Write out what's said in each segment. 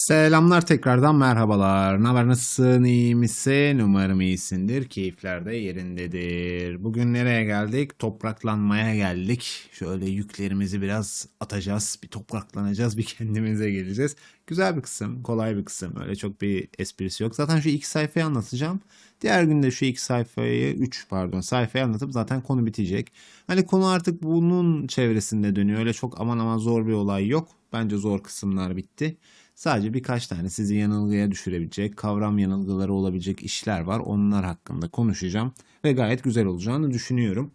Selamlar tekrardan merhabalar. Ne haber nasılsın iyi misin? Umarım iyisindir. Keyifler de yerindedir. Bugün nereye geldik? Topraklanmaya geldik. Şöyle yüklerimizi biraz atacağız. Bir topraklanacağız. Bir kendimize geleceğiz. Güzel bir kısım. Kolay bir kısım. Öyle çok bir esprisi yok. Zaten şu iki sayfayı anlatacağım. Diğer günde şu iki sayfayı, üç pardon sayfayı anlatıp zaten konu bitecek. Hani konu artık bunun çevresinde dönüyor. Öyle çok aman aman zor bir olay yok. Bence zor kısımlar bitti. Sadece birkaç tane sizi yanılgıya düşürebilecek, kavram yanılgıları olabilecek işler var. Onlar hakkında konuşacağım ve gayet güzel olacağını düşünüyorum.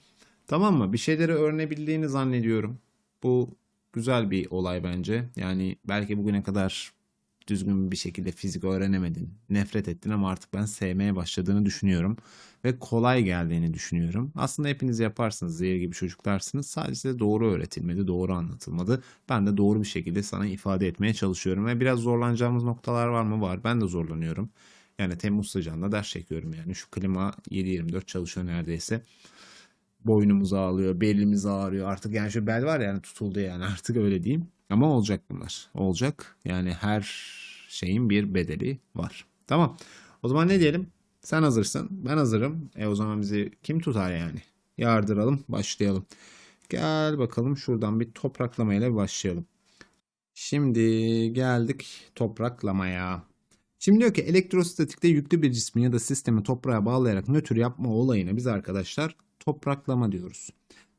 Tamam mı? Bir şeyleri öğrenebildiğini zannediyorum. Bu güzel bir olay bence. Yani belki bugüne kadar düzgün bir şekilde fizik öğrenemedin, nefret ettin ama artık ben sevmeye başladığını düşünüyorum ve kolay geldiğini düşünüyorum. Aslında hepiniz yaparsınız, zehir gibi çocuklarsınız. Sadece size doğru öğretilmedi, doğru anlatılmadı. Ben de doğru bir şekilde sana ifade etmeye çalışıyorum ve biraz zorlanacağımız noktalar var mı? Var. Ben de zorlanıyorum. Yani Temmuz sıcağında ders çekiyorum yani. Şu klima 7-24 çalışıyor neredeyse boynumuz ağrıyor, belimiz ağrıyor. Artık yani şu bel var yani tutuldu yani artık öyle diyeyim. Ama olacak bunlar. Olacak. Yani her şeyin bir bedeli var. Tamam. O zaman ne diyelim? Sen hazırsın. Ben hazırım. E o zaman bizi kim tutar yani? Yardıralım. Başlayalım. Gel bakalım şuradan bir topraklamayla başlayalım. Şimdi geldik topraklamaya. Şimdi diyor ki elektrostatikte yüklü bir cismi ya da sistemi toprağa bağlayarak nötr yapma olayına biz arkadaşlar topraklama diyoruz.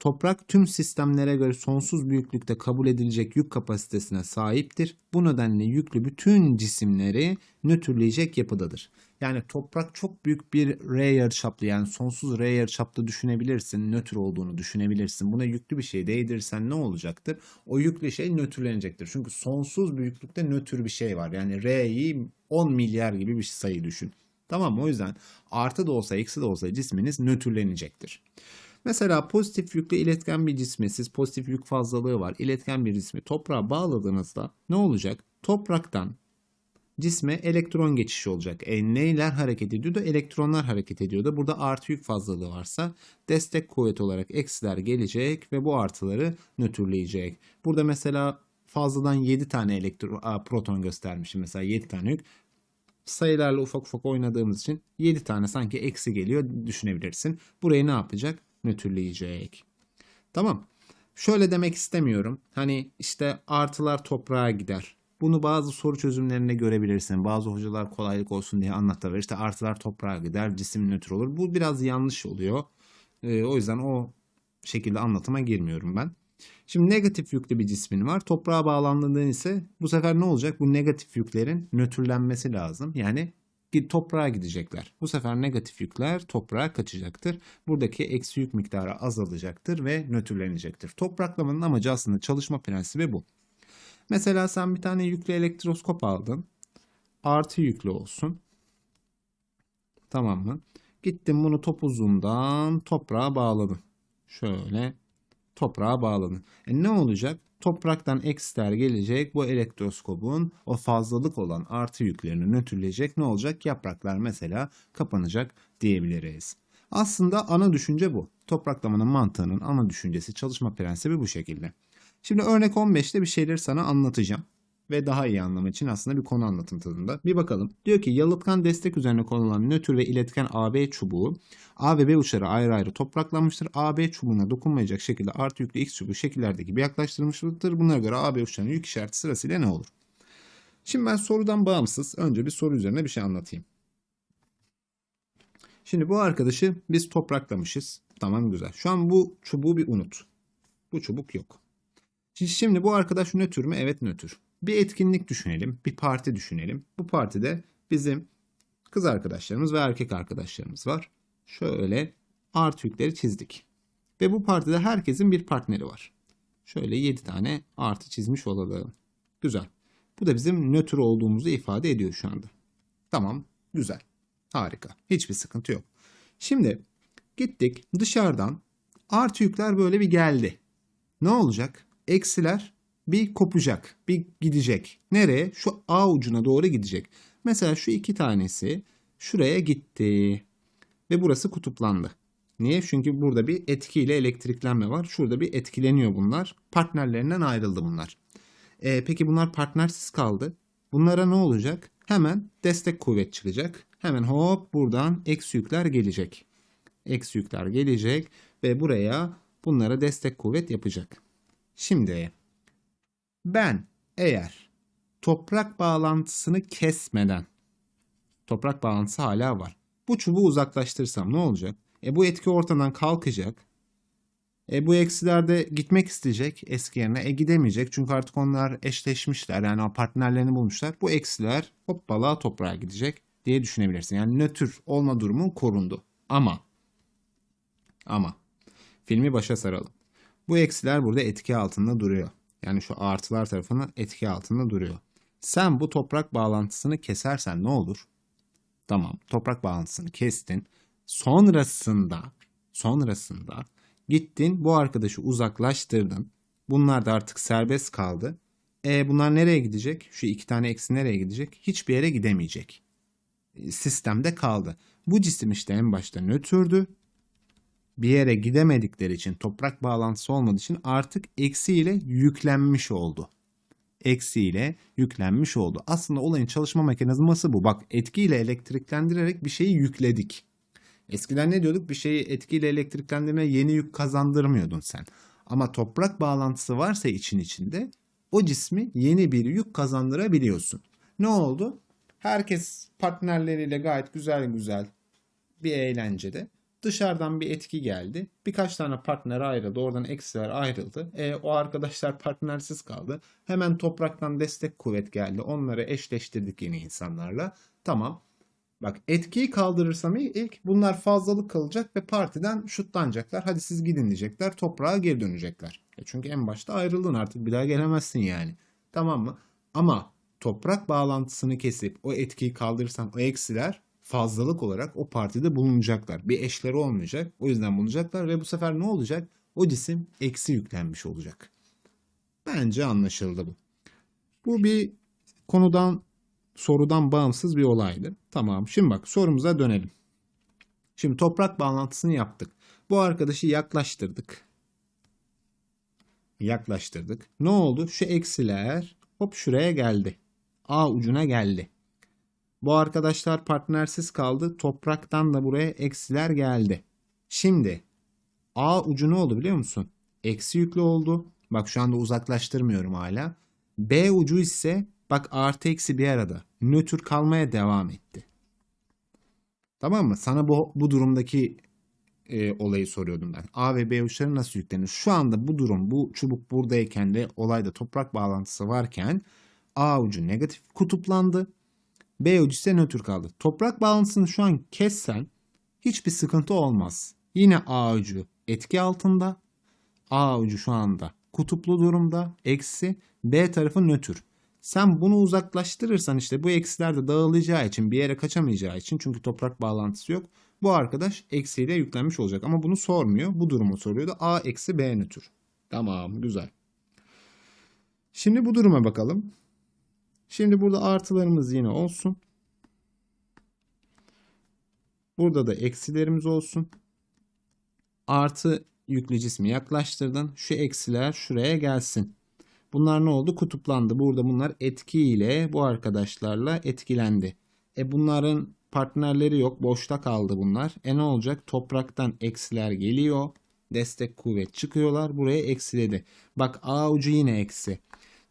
Toprak tüm sistemlere göre sonsuz büyüklükte kabul edilecek yük kapasitesine sahiptir. Bu nedenle yüklü bütün cisimleri nötrleyecek yapıdadır. Yani toprak çok büyük bir R yarıçaplı yani sonsuz R yarıçaplı düşünebilirsin. Nötr olduğunu düşünebilirsin. Buna yüklü bir şey değdirsen ne olacaktır? O yüklü şey nötrlenecektir. Çünkü sonsuz büyüklükte nötr bir şey var. Yani R'yi 10 milyar gibi bir sayı düşün. Tamam mı? O yüzden artı da olsa eksi de olsa cisminiz nötrlenecektir. Mesela pozitif yüklü iletken bir cismi, siz pozitif yük fazlalığı var, iletken bir cismi toprağa bağladığınızda ne olacak? Topraktan cisme elektron geçişi olacak. E neyler hareket ediyordu? Elektronlar hareket ediyordu. Burada artı yük fazlalığı varsa destek kuvvet olarak eksiler gelecek ve bu artıları nötrleyecek. Burada mesela fazladan 7 tane elektron, a, proton göstermişim mesela 7 tane yük sayılarla ufak ufak oynadığımız için 7 tane sanki eksi geliyor düşünebilirsin. Burayı ne yapacak? Nötrleyecek. Tamam. Şöyle demek istemiyorum. Hani işte artılar toprağa gider. Bunu bazı soru çözümlerinde görebilirsin. Bazı hocalar kolaylık olsun diye anlatırlar. İşte artılar toprağa gider, cisim nötr olur. Bu biraz yanlış oluyor. Ee, o yüzden o şekilde anlatıma girmiyorum ben. Şimdi negatif yüklü bir cismin var. Toprağa bağlandığında ise bu sefer ne olacak? Bu negatif yüklerin nötrlenmesi lazım. Yani toprağa gidecekler. Bu sefer negatif yükler toprağa kaçacaktır. Buradaki eksi yük miktarı azalacaktır ve nötrlenecektir. Topraklamanın amacı aslında çalışma prensibi bu. Mesela sen bir tane yüklü elektroskop aldın. Artı yüklü olsun. Tamam mı? Gittin bunu top uzundan toprağa bağladın. Şöyle toprağa bağlanın. E ne olacak? Topraktan eksiler gelecek. Bu elektroskopun o fazlalık olan artı yüklerini nötrleyecek. Ne olacak? Yapraklar mesela kapanacak diyebiliriz. Aslında ana düşünce bu. Topraklamanın mantığının ana düşüncesi, çalışma prensibi bu şekilde. Şimdi örnek 15'te bir şeyleri sana anlatacağım. Ve daha iyi anlamak için aslında bir konu anlatım tadında. Bir bakalım. Diyor ki yalıtkan destek üzerine konulan nötr ve iletken AB çubuğu A ve B uçları ayrı ayrı topraklanmıştır. AB çubuğuna dokunmayacak şekilde artı yüklü X çubuğu şekillerdeki gibi yaklaştırılmıştır. Bunlara göre AB uçlarının yük işareti sırasıyla ne olur? Şimdi ben sorudan bağımsız önce bir soru üzerine bir şey anlatayım. Şimdi bu arkadaşı biz topraklamışız. Tamam güzel. Şu an bu çubuğu bir unut. Bu çubuk yok. Şimdi bu arkadaş nötr mü? Evet nötr. Bir etkinlik düşünelim. Bir parti düşünelim. Bu partide bizim kız arkadaşlarımız ve erkek arkadaşlarımız var. Şöyle artı yükleri çizdik. Ve bu partide herkesin bir partneri var. Şöyle 7 tane artı çizmiş olalım. Güzel. Bu da bizim nötr olduğumuzu ifade ediyor şu anda. Tamam. Güzel. Harika. Hiçbir sıkıntı yok. Şimdi gittik dışarıdan artı yükler böyle bir geldi. Ne olacak? Eksiler bir kopacak, bir gidecek. Nereye? Şu A ucuna doğru gidecek. Mesela şu iki tanesi şuraya gitti. Ve burası kutuplandı. Niye? Çünkü burada bir etkiyle elektriklenme var. Şurada bir etkileniyor bunlar. Partnerlerinden ayrıldı bunlar. E, peki bunlar partnersiz kaldı. Bunlara ne olacak? Hemen destek kuvvet çıkacak. Hemen hop buradan eksi yükler gelecek. Eksi yükler gelecek ve buraya bunlara destek kuvvet yapacak. Şimdi ben eğer toprak bağlantısını kesmeden toprak bağlantısı hala var. Bu çubuğu uzaklaştırırsam ne olacak? E bu etki ortadan kalkacak. E bu eksiler de gitmek isteyecek eski yerine. E gidemeyecek çünkü artık onlar eşleşmişler. Yani partnerlerini bulmuşlar. Bu eksiler hoppala toprağa gidecek diye düşünebilirsin. Yani nötr olma durumu korundu. Ama ama filmi başa saralım. Bu eksiler burada etki altında duruyor. Yani şu artılar tarafının etki altında duruyor. Sen bu toprak bağlantısını kesersen ne olur? Tamam, toprak bağlantısını kestin. Sonrasında, sonrasında gittin bu arkadaşı uzaklaştırdın. Bunlar da artık serbest kaldı. E bunlar nereye gidecek? Şu iki tane eksi nereye gidecek? Hiçbir yere gidemeyecek. Sistemde kaldı. Bu cisim işte en başta nötrdü. Bir yere gidemedikleri için toprak bağlantısı olmadığı için artık eksi ile yüklenmiş oldu eksiyle yüklenmiş oldu. Aslında olayın çalışma mekanizması bu. Bak etkiyle elektriklendirerek bir şeyi yükledik. Eskiden ne diyorduk? Bir şeyi etkiyle elektriklendirme yeni yük kazandırmıyordun sen. Ama toprak bağlantısı varsa için içinde o cismi yeni bir yük kazandırabiliyorsun. Ne oldu? Herkes partnerleriyle gayet güzel güzel bir eğlencede. Dışarıdan bir etki geldi. Birkaç tane partner ayrıldı. Oradan eksiler ayrıldı. E, o arkadaşlar partnersiz kaldı. Hemen topraktan destek kuvvet geldi. Onları eşleştirdik yeni insanlarla. Tamam. Bak etkiyi kaldırırsam ilk bunlar fazlalık kalacak ve partiden şutlanacaklar. Hadi siz gidin diyecekler. Toprağa geri dönecekler. E çünkü en başta ayrıldın artık bir daha gelemezsin yani. Tamam mı? Ama toprak bağlantısını kesip o etkiyi kaldırırsan o eksiler fazlalık olarak o partide bulunacaklar. Bir eşleri olmayacak. O yüzden bulunacaklar ve bu sefer ne olacak? O cisim eksi yüklenmiş olacak. Bence anlaşıldı bu. Bu bir konudan sorudan bağımsız bir olaydı. Tamam. Şimdi bak sorumuza dönelim. Şimdi toprak bağlantısını yaptık. Bu arkadaşı yaklaştırdık. Yaklaştırdık. Ne oldu? Şu eksiler hop şuraya geldi. A ucuna geldi. Bu arkadaşlar partnersiz kaldı. Topraktan da buraya eksiler geldi. Şimdi A ucu ne oldu biliyor musun? Eksi yüklü oldu. Bak şu anda uzaklaştırmıyorum hala. B ucu ise bak artı eksi bir arada. Nötr kalmaya devam etti. Tamam mı? Sana bu, bu durumdaki e, olayı soruyordum ben. A ve B uçları nasıl yüklenir? Şu anda bu durum, bu çubuk buradayken de olayda toprak bağlantısı varken A ucu negatif kutuplandı. B ucu ise nötr kaldı. Toprak bağlantısını şu an kessen hiçbir sıkıntı olmaz. Yine A ucu etki altında. A ucu şu anda kutuplu durumda. Eksi B tarafı nötr. Sen bunu uzaklaştırırsan işte bu eksiler de dağılacağı için bir yere kaçamayacağı için çünkü toprak bağlantısı yok. Bu arkadaş eksiyle yüklenmiş olacak ama bunu sormuyor. Bu durumu soruyordu. A eksi B nötr. Tamam güzel. Şimdi bu duruma bakalım. Şimdi burada artılarımız yine olsun. Burada da eksilerimiz olsun. Artı yüklü cismi yaklaştırdın. Şu eksiler şuraya gelsin. Bunlar ne oldu? Kutuplandı. Burada bunlar etkiyle bu arkadaşlarla etkilendi. E bunların partnerleri yok. Boşta kaldı bunlar. E ne olacak? Topraktan eksiler geliyor. Destek kuvvet çıkıyorlar. Buraya eksiledi. Bak A ucu yine eksi.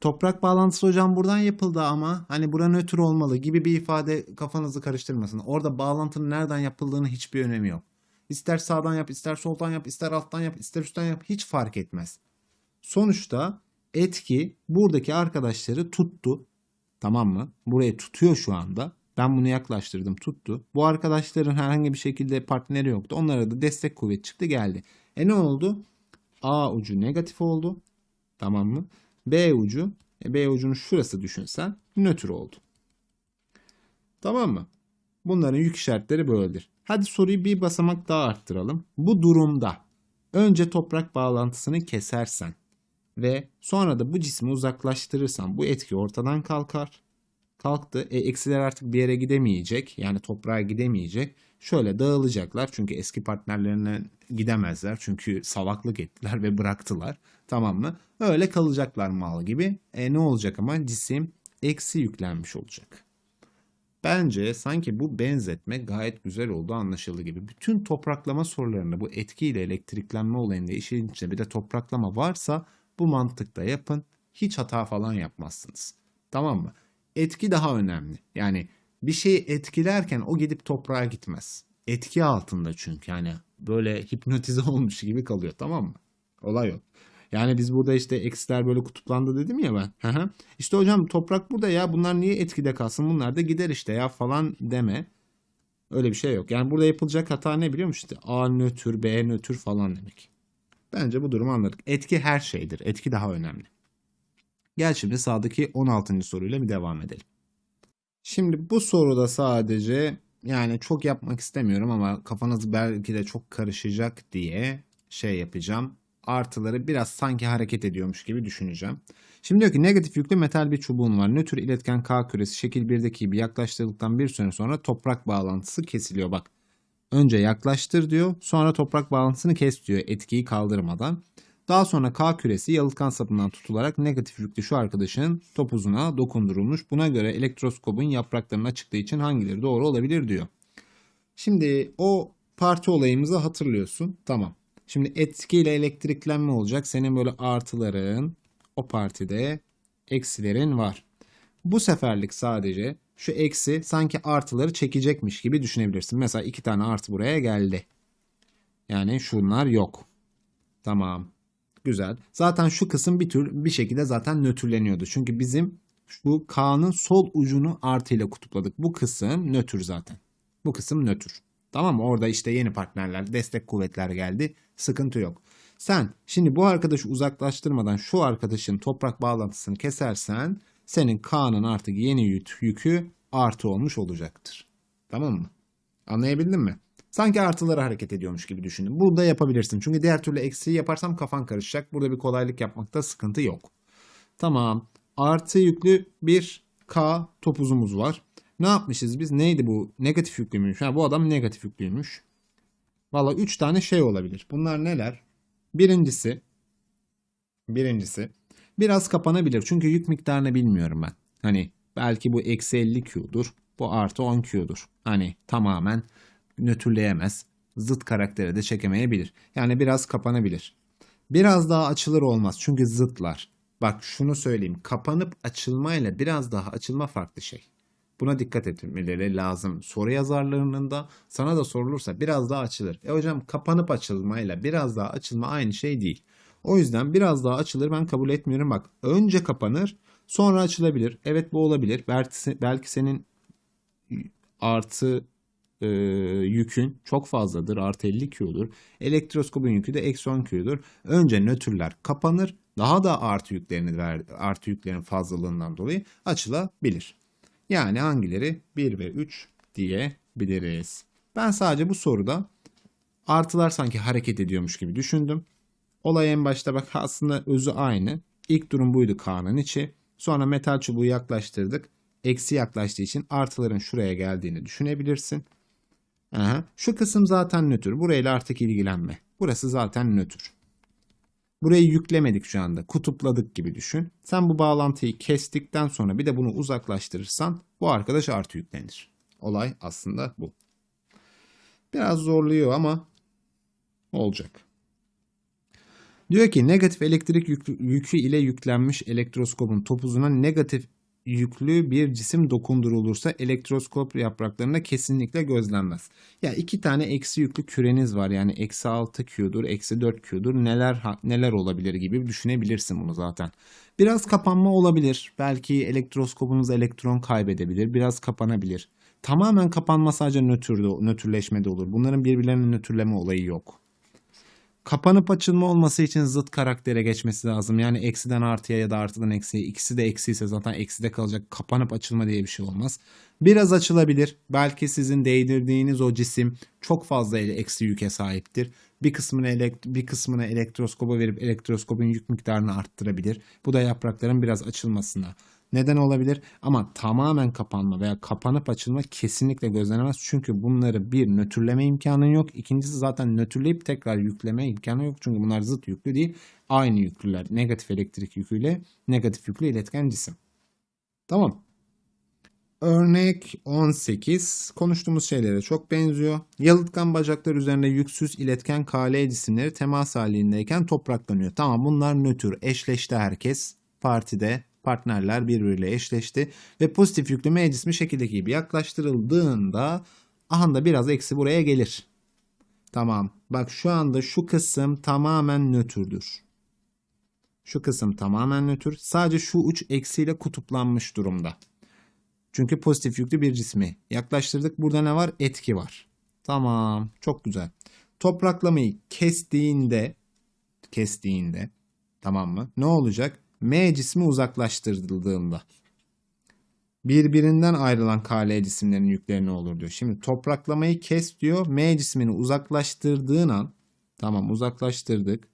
Toprak bağlantısı hocam buradan yapıldı ama hani bura nötr olmalı gibi bir ifade kafanızı karıştırmasın. Orada bağlantının nereden yapıldığını hiçbir önemi yok. İster sağdan yap, ister soldan yap, ister alttan yap, ister üstten yap hiç fark etmez. Sonuçta etki buradaki arkadaşları tuttu. Tamam mı? Burayı tutuyor şu anda. Ben bunu yaklaştırdım tuttu. Bu arkadaşların herhangi bir şekilde partneri yoktu. Onlara da destek kuvvet çıktı geldi. E ne oldu? A ucu negatif oldu. Tamam mı? B ucu, e B ucunu şurası düşünsen nötr oldu. Tamam mı? Bunların yük işaretleri böyledir. Hadi soruyu bir basamak daha arttıralım. Bu durumda önce toprak bağlantısını kesersen ve sonra da bu cismi uzaklaştırırsan bu etki ortadan kalkar. Kalktı. E, eksiler artık bir yere gidemeyecek. Yani toprağa gidemeyecek. Şöyle dağılacaklar. Çünkü eski partnerlerine gidemezler. Çünkü salaklık ettiler ve bıraktılar. Tamam mı? Öyle kalacaklar mal gibi. E, ne olacak ama cisim eksi yüklenmiş olacak. Bence sanki bu benzetme gayet güzel oldu anlaşıldı gibi. Bütün topraklama sorularını bu etkiyle elektriklenme olayında işin içinde bir de topraklama varsa bu mantıkta yapın. Hiç hata falan yapmazsınız. Tamam mı? Etki daha önemli. Yani bir şeyi etkilerken o gidip toprağa gitmez. Etki altında çünkü yani böyle hipnotize olmuş gibi kalıyor tamam mı? Olay o. Yani biz burada işte eksiler böyle kutuplandı dedim ya ben. İşte hocam toprak burada ya bunlar niye etkide kalsın bunlar da gider işte ya falan deme. Öyle bir şey yok. Yani burada yapılacak hata ne biliyor musun? İşte A nötr, B nötr falan demek. Bence bu durumu anladık. Etki her şeydir. Etki daha önemli. Gel şimdi sağdaki 16. soruyla bir devam edelim. Şimdi bu soruda sadece yani çok yapmak istemiyorum ama kafanız belki de çok karışacak diye şey yapacağım. Artıları biraz sanki hareket ediyormuş gibi düşüneceğim. Şimdi diyor ki negatif yüklü metal bir çubuğun var. Nötr iletken K küresi şekil 1'deki gibi yaklaştırdıktan bir süre sonra toprak bağlantısı kesiliyor. Bak önce yaklaştır diyor sonra toprak bağlantısını kes diyor etkiyi kaldırmadan. Daha sonra K küresi yalıtkan sapından tutularak negatif yüklü şu arkadaşın topuzuna dokundurulmuş. Buna göre elektroskopun yapraklarının açıklığı için hangileri doğru olabilir diyor. Şimdi o parti olayımızı hatırlıyorsun. Tamam. Şimdi etkiyle elektriklenme olacak. Senin böyle artıların o partide eksilerin var. Bu seferlik sadece şu eksi sanki artıları çekecekmiş gibi düşünebilirsin. Mesela iki tane artı buraya geldi. Yani şunlar yok. Tamam. Güzel. Zaten şu kısım bir tür bir şekilde zaten nötrleniyordu. Çünkü bizim şu K'nın sol ucunu artı ile kutupladık. Bu kısım nötr zaten. Bu kısım nötr. Tamam? Orada işte yeni partnerler, destek kuvvetler geldi. Sıkıntı yok. Sen şimdi bu arkadaşı uzaklaştırmadan şu arkadaşın toprak bağlantısını kesersen senin K'nın artık yeni yük, yükü artı olmuş olacaktır. Tamam mı? Anlayabildin mi? Sanki artıları hareket ediyormuş gibi düşündüm. Burada yapabilirsin. Çünkü diğer türlü eksiği yaparsam kafan karışacak. Burada bir kolaylık yapmakta sıkıntı yok. Tamam. Artı yüklü bir K topuzumuz var. Ne yapmışız biz? Neydi bu? Negatif yüklüymüş. Ha, bu adam negatif yüklüymüş. Valla 3 tane şey olabilir. Bunlar neler? Birincisi birincisi biraz kapanabilir. Çünkü yük miktarını bilmiyorum ben. Hani belki bu eksi 50 Q'dur. Bu artı 10 Q'dur. Hani tamamen nötrleyemez. Zıt karaktere de çekemeyebilir. Yani biraz kapanabilir. Biraz daha açılır olmaz. Çünkü zıtlar. Bak şunu söyleyeyim. Kapanıp açılmayla biraz daha açılma farklı şey. Buna dikkat etmeleri lazım. Soru yazarlarının da sana da sorulursa biraz daha açılır. E hocam kapanıp açılmayla biraz daha açılma aynı şey değil. O yüzden biraz daha açılır ben kabul etmiyorum. Bak önce kapanır sonra açılabilir. Evet bu olabilir. Belki, belki senin artı e, yükün çok fazladır. Artı 50 Q'dur. Elektroskopun yükü de eksi 10 Q'dur. Önce nötrler kapanır. Daha da artı yüklerini ver, artı yüklerin fazlalığından dolayı açılabilir. Yani hangileri 1 ve 3 diyebiliriz. Ben sadece bu soruda artılar sanki hareket ediyormuş gibi düşündüm. Olay en başta bak aslında özü aynı. İlk durum buydu K'nın içi. Sonra metal çubuğu yaklaştırdık. Eksi yaklaştığı için artıların şuraya geldiğini düşünebilirsin. Aha. Şu kısım zaten nötr. Burayla artık ilgilenme. Burası zaten nötr. Burayı yüklemedik şu anda. Kutupladık gibi düşün. Sen bu bağlantıyı kestikten sonra bir de bunu uzaklaştırırsan bu arkadaş artı yüklenir. Olay aslında bu. Biraz zorluyor ama olacak. Diyor ki negatif elektrik yükü ile yüklenmiş elektroskopun topuzuna negatif yüklü bir cisim dokundurulursa elektroskop yapraklarında kesinlikle gözlenmez. Ya iki tane eksi yüklü küreniz var yani eksi 6 Q'dur, eksi 4 Q'dur neler neler olabilir gibi düşünebilirsin bunu zaten. Biraz kapanma olabilir. Belki elektroskopunuz elektron kaybedebilir. Biraz kapanabilir. Tamamen kapanma sadece nötrde, nötrleşmede olur. Bunların birbirlerine nötrleme olayı yok kapanıp açılma olması için zıt karaktere geçmesi lazım. Yani eksiden artıya ya da artıdan eksiye. İkisi de eksi ise zaten ekside kalacak. Kapanıp açılma diye bir şey olmaz. Biraz açılabilir. Belki sizin değdirdiğiniz o cisim çok fazla eksi yüke sahiptir. Bir kısmını elekt bir kısmını elektroskopa verip elektroskopun yük miktarını arttırabilir. Bu da yaprakların biraz açılmasına neden olabilir. Ama tamamen kapanma veya kapanıp açılma kesinlikle gözlenemez. Çünkü bunları bir nötrleme imkanı yok. İkincisi zaten nötrleyip tekrar yükleme imkanı yok. Çünkü bunlar zıt yüklü değil. Aynı yüklüler. Negatif elektrik yüküyle negatif yüklü iletken cisim. Tamam. Örnek 18 konuştuğumuz şeylere çok benziyor. Yalıtkan bacaklar üzerinde yüksüz iletken KL cisimleri temas halindeyken topraklanıyor. Tamam bunlar nötr. Eşleşti herkes. Partide partnerler birbiriyle eşleşti. Ve pozitif yüklü M cismi şekildeki gibi yaklaştırıldığında ahanda biraz eksi buraya gelir. Tamam. Bak şu anda şu kısım tamamen nötrdür. Şu kısım tamamen nötr. Sadece şu uç eksiyle kutuplanmış durumda. Çünkü pozitif yüklü bir cismi yaklaştırdık. Burada ne var? Etki var. Tamam. Çok güzel. Topraklamayı kestiğinde kestiğinde tamam mı? Ne olacak? M cismi uzaklaştırıldığında birbirinden ayrılan KL cisimlerin yükleri ne olur diyor. Şimdi topraklamayı kes diyor. M cismini uzaklaştırdığın an tamam uzaklaştırdık.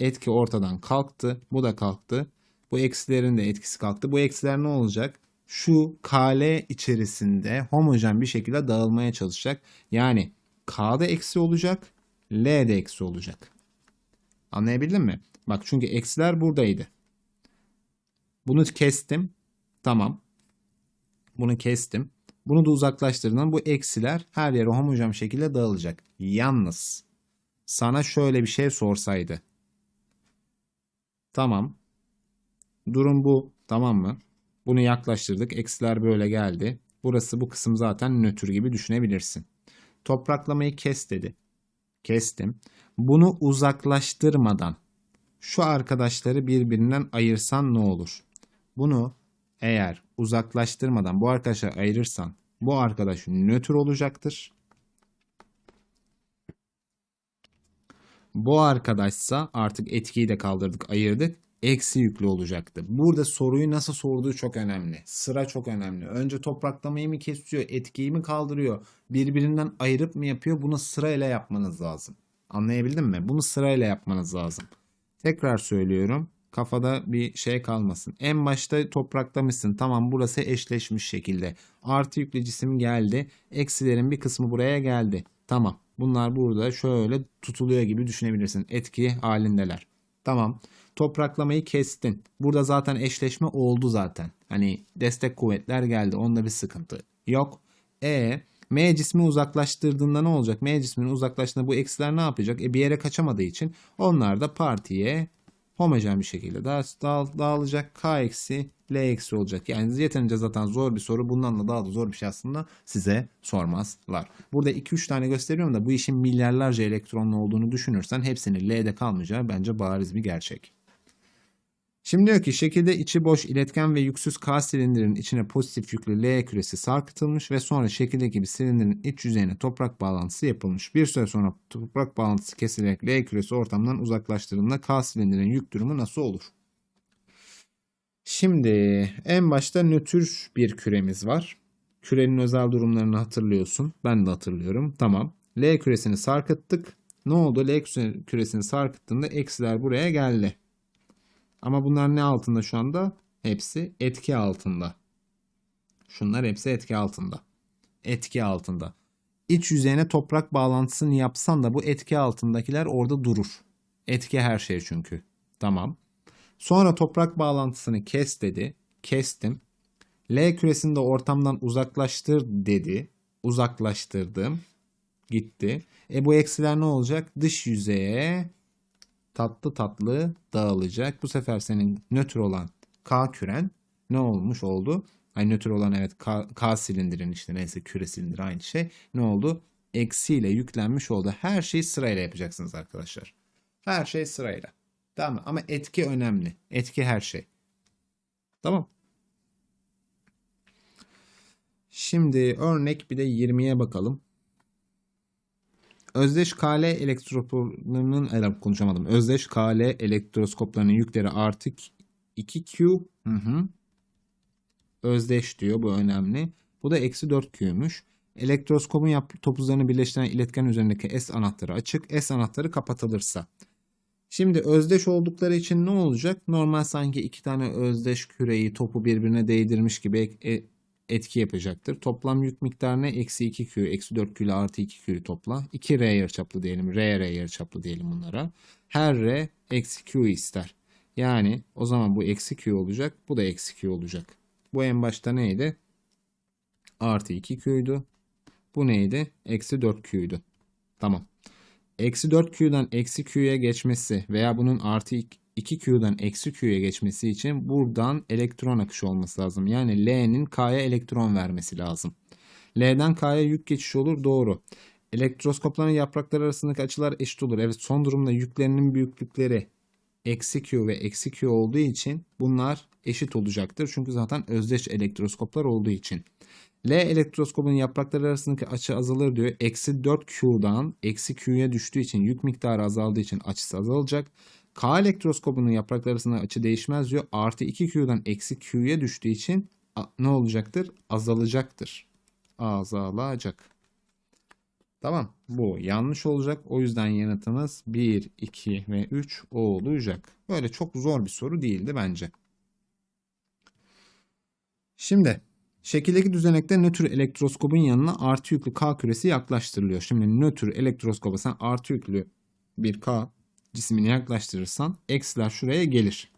Etki ortadan kalktı. Bu da kalktı. Bu eksilerin de etkisi kalktı. Bu eksiler ne olacak? Şu KL içerisinde homojen bir şekilde dağılmaya çalışacak. Yani K'da eksi olacak. L'de eksi olacak. Anlayabildin mi? Bak çünkü eksiler buradaydı. Bunu kestim. Tamam. Bunu kestim. Bunu da uzaklaştırdığında bu eksiler her yere homojen şekilde dağılacak. Yalnız sana şöyle bir şey sorsaydı. Tamam. Durum bu. Tamam mı? Bunu yaklaştırdık. Eksiler böyle geldi. Burası bu kısım zaten nötr gibi düşünebilirsin. Topraklamayı kes dedi. Kestim. Bunu uzaklaştırmadan şu arkadaşları birbirinden ayırsan ne olur? Bunu eğer uzaklaştırmadan bu arkadaşları ayırırsan bu arkadaş nötr olacaktır. Bu arkadaşsa artık etkiyi de kaldırdık, ayırdık. Eksi yüklü olacaktı. Burada soruyu nasıl sorduğu çok önemli. Sıra çok önemli. Önce topraklamayı mı kesiyor, etkiyi mi kaldırıyor, birbirinden ayırıp mı yapıyor? Bunu sırayla yapmanız lazım. Anlayabildin mi? Bunu sırayla yapmanız lazım. Tekrar söylüyorum. Kafada bir şey kalmasın. En başta topraklamışsın. Tamam burası eşleşmiş şekilde. Artı yüklü cisim geldi. Eksilerin bir kısmı buraya geldi. Tamam. Bunlar burada şöyle tutuluyor gibi düşünebilirsin. Etki halindeler. Tamam. Topraklamayı kestin. Burada zaten eşleşme oldu zaten. Hani destek kuvvetler geldi. Onda bir sıkıntı yok. E M cismi uzaklaştırdığında ne olacak? M cisminin uzaklaştığında bu eksiler ne yapacak? E bir yere kaçamadığı için onlar da partiye homojen bir şekilde dağ, dağ, dağılacak. K eksi L eksi olacak. Yani yeterince zaten zor bir soru. Bundan da daha da zor bir şey aslında size sormazlar. Burada 2-3 tane gösteriyorum da bu işin milyarlarca elektronlu olduğunu düşünürsen hepsinin L'de kalmayacağı bence bariz bir gerçek. Şimdi diyor ki şekilde içi boş iletken ve yüksüz K silindirin içine pozitif yüklü L küresi sarkıtılmış ve sonra şekildeki bir silindirin iç yüzeyine toprak bağlantısı yapılmış. Bir süre sonra toprak bağlantısı kesilerek L küresi ortamdan uzaklaştırıldığında K silindirin yük durumu nasıl olur? Şimdi en başta nötr bir küremiz var. Kürenin özel durumlarını hatırlıyorsun. Ben de hatırlıyorum. Tamam. L küresini sarkıttık. Ne oldu? L küresini sarkıttığında eksiler buraya geldi. Ama bunlar ne altında şu anda? Hepsi etki altında. Şunlar hepsi etki altında. Etki altında. İç yüzeyine toprak bağlantısını yapsan da bu etki altındakiler orada durur. Etki her şey çünkü. Tamam. Sonra toprak bağlantısını kes dedi. Kestim. L küresini de ortamdan uzaklaştır dedi. Uzaklaştırdım. Gitti. E bu eksiler ne olacak? Dış yüzeye tatlı tatlı dağılacak. Bu sefer senin nötr olan K küren ne olmuş oldu? Ay nötr olan evet K, K silindirin işte neyse küre silindir aynı şey. Ne oldu? Eksiyle yüklenmiş oldu. Her şeyi sırayla yapacaksınız arkadaşlar. Her şey sırayla. Tamam mı? Ama etki önemli. Etki her şey. Tamam. Şimdi örnek bir de 20'ye bakalım. Özdeş KL elektroskoplarının konuşamadım. Özdeş KL elektroskoplarının yükleri artı 2Q. Hı hı. Özdeş diyor. Bu önemli. Bu da eksi 4Q'ymuş. Elektroskopun yap topuzlarını birleştiren iletken üzerindeki S anahtarı açık. S anahtarı kapatılırsa. Şimdi özdeş oldukları için ne olacak? Normal sanki iki tane özdeş küreyi topu birbirine değdirmiş gibi e, etki yapacaktır. Toplam yük miktarına eksi 2Q, eksi 4Q ile artı 2Q'yu topla. 2R yarıçaplı diyelim, R, R yarıçaplı diyelim bunlara. Her R eksi Q ister. Yani o zaman bu eksi Q olacak, bu da eksi Q olacak. Bu en başta neydi? Artı 2Q'ydu. Bu neydi? Eksi 4Q'ydu. Tamam. Eksi 4Q'dan eksi Q'ya geçmesi veya bunun artı 2Q'dan eksi Q'ya geçmesi için buradan elektron akışı olması lazım. Yani L'nin K'ya elektron vermesi lazım. L'den K'ya yük geçişi olur. Doğru. Elektroskopların yaprakları arasındaki açılar eşit olur. Evet son durumda yüklerinin büyüklükleri eksi Q ve eksi Q olduğu için bunlar eşit olacaktır. Çünkü zaten özdeş elektroskoplar olduğu için. L elektroskopun yaprakları arasındaki açı azalır diyor. Eksi 4Q'dan eksi Q'ya düştüğü için yük miktarı azaldığı için açısı azalacak. K elektroskopunun yaprakları arasındaki açı değişmez diyor. Artı 2Q'dan eksi Q'ya düştüğü için ne olacaktır? Azalacaktır. Azalacak. Tamam. Bu yanlış olacak. O yüzden yanıtımız 1, 2 ve 3 olacak. Böyle çok zor bir soru değildi bence. Şimdi şekildeki düzenekte nötr elektroskopun yanına artı yüklü K küresi yaklaştırılıyor. Şimdi nötr elektroskopa sen artı yüklü bir K cismini yaklaştırırsan eksiler şuraya gelir.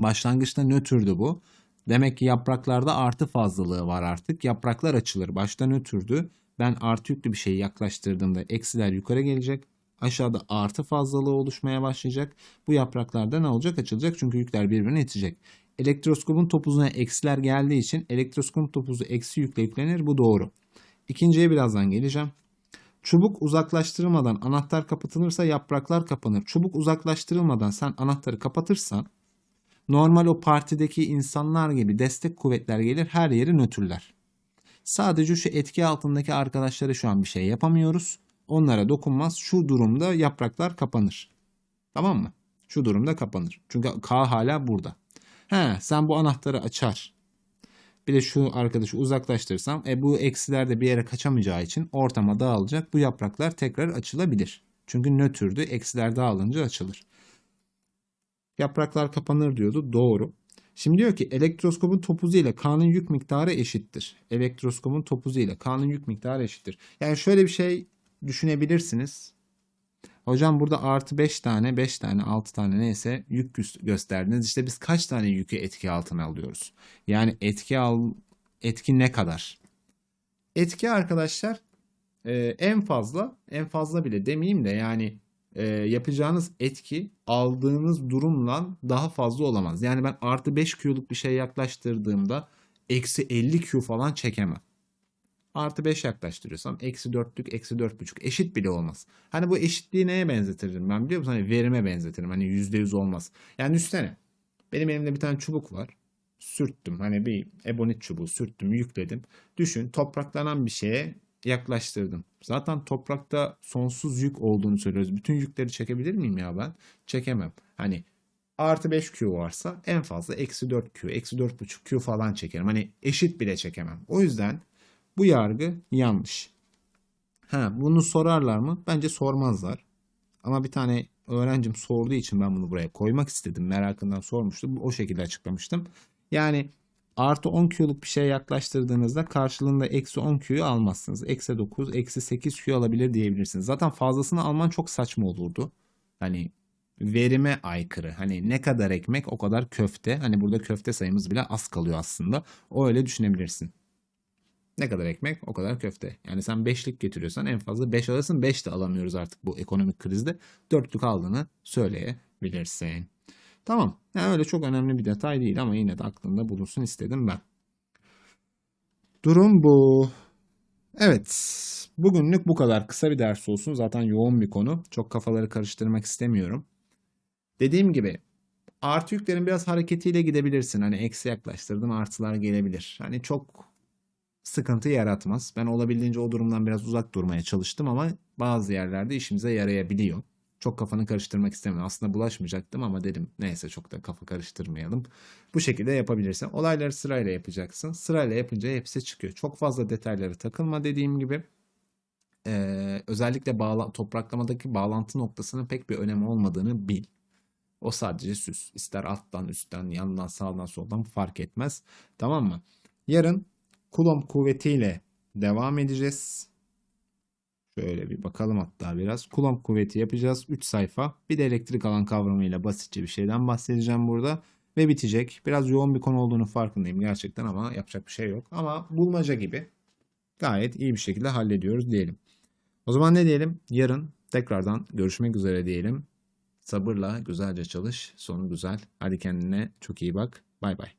Başlangıçta nötrdü bu. Demek ki yapraklarda artı fazlalığı var artık. Yapraklar açılır. Başta nötrdü. Ben artı yüklü bir şeyi yaklaştırdığımda eksiler yukarı gelecek. Aşağıda artı fazlalığı oluşmaya başlayacak. Bu yapraklarda ne olacak? Açılacak çünkü yükler birbirine itecek. Elektroskopun topuzuna eksiler geldiği için elektroskopun topuzu eksi yükle yüklenir. Bu doğru. İkinciye birazdan geleceğim. Çubuk uzaklaştırılmadan anahtar kapatılırsa yapraklar kapanır. Çubuk uzaklaştırılmadan sen anahtarı kapatırsan normal o partideki insanlar gibi destek kuvvetler gelir her yeri nötrler. Sadece şu etki altındaki arkadaşlara şu an bir şey yapamıyoruz. Onlara dokunmaz. Şu durumda yapraklar kapanır. Tamam mı? Şu durumda kapanır. Çünkü K hala burada. He, sen bu anahtarı açar. Bir de şu arkadaşı uzaklaştırırsam e, bu eksiler de bir yere kaçamayacağı için ortama dağılacak. Bu yapraklar tekrar açılabilir. Çünkü nötrdü. Eksiler dağılınca açılır. Yapraklar kapanır diyordu. Doğru. Şimdi diyor ki elektroskopun topuzu ile K'nın yük miktarı eşittir. Elektroskopun topuzu ile K'nın yük miktarı eşittir. Yani şöyle bir şey düşünebilirsiniz. Hocam burada artı 5 tane, 5 tane, 6 tane neyse yük gösterdiniz. İşte biz kaç tane yükü etki altına alıyoruz? Yani etki al etki ne kadar? Etki arkadaşlar e, en fazla, en fazla bile demeyeyim de yani e, yapacağınız etki aldığınız durumla daha fazla olamaz. Yani ben artı 5 Q'luk bir şey yaklaştırdığımda eksi 50 Q falan çekemem. Artı 5 yaklaştırıyorsam eksi 4'lük eksi 4,5 eşit bile olmaz. Hani bu eşitliği neye benzetirim ben biliyor musun? Hani verime benzetirim. Hani %100 olmaz. Yani üstsene. Benim elimde bir tane çubuk var. Sürttüm. Hani bir ebonit çubuğu sürttüm, yükledim. Düşün topraklanan bir şeye yaklaştırdım. Zaten toprakta sonsuz yük olduğunu söylüyoruz. Bütün yükleri çekebilir miyim ya ben? Çekemem. Hani artı 5Q varsa en fazla eksi 4Q, eksi 4.5Q falan çekerim. Hani eşit bile çekemem. O yüzden bu yargı yanlış. Ha, bunu sorarlar mı? Bence sormazlar. Ama bir tane öğrencim sorduğu için ben bunu buraya koymak istedim. Merakından sormuştu. O şekilde açıklamıştım. Yani artı 10 Q'luk bir şey yaklaştırdığınızda karşılığında eksi 10 Q'yu almazsınız. Eksi 9, eksi 8 Q alabilir diyebilirsiniz. Zaten fazlasını alman çok saçma olurdu. Hani verime aykırı. Hani ne kadar ekmek o kadar köfte. Hani burada köfte sayımız bile az kalıyor aslında. O öyle düşünebilirsin. Ne kadar ekmek o kadar köfte. Yani sen 5'lik getiriyorsan en fazla 5 alırsın. 5 de alamıyoruz artık bu ekonomik krizde. 4'lük aldığını söyleyebilirsin. Tamam. Yani öyle çok önemli bir detay değil ama yine de aklında bulunsun istedim ben. Durum bu. Evet. Bugünlük bu kadar. Kısa bir ders olsun. Zaten yoğun bir konu. Çok kafaları karıştırmak istemiyorum. Dediğim gibi artı yüklerin biraz hareketiyle gidebilirsin. Hani eksi yaklaştırdım artılar gelebilir. Hani çok sıkıntı yaratmaz. Ben olabildiğince o durumdan biraz uzak durmaya çalıştım ama bazı yerlerde işimize yarayabiliyor. Çok kafanı karıştırmak istemiyorum. Aslında bulaşmayacaktım ama dedim neyse çok da kafa karıştırmayalım. Bu şekilde yapabilirsin. Olayları sırayla yapacaksın. Sırayla yapınca hepsi çıkıyor. Çok fazla detaylara takılma dediğim gibi. Ee, özellikle bağla, topraklamadaki bağlantı noktasının pek bir önemi olmadığını bil. O sadece süs. İster alttan, üstten, yandan, sağdan, soldan fark etmez. Tamam mı? Yarın Kulomb kuvvetiyle devam edeceğiz. Şöyle bir bakalım hatta biraz. Kulomb kuvveti yapacağız. 3 sayfa. Bir de elektrik alan kavramıyla basitçe bir şeyden bahsedeceğim burada. ve bitecek. Biraz yoğun bir konu olduğunu farkındayım gerçekten ama yapacak bir şey yok. Ama bulmaca gibi gayet iyi bir şekilde hallediyoruz diyelim. O zaman ne diyelim? Yarın tekrardan görüşmek üzere diyelim. Sabırla güzelce çalış. Sonu güzel. Hadi kendine çok iyi bak. Bay bay.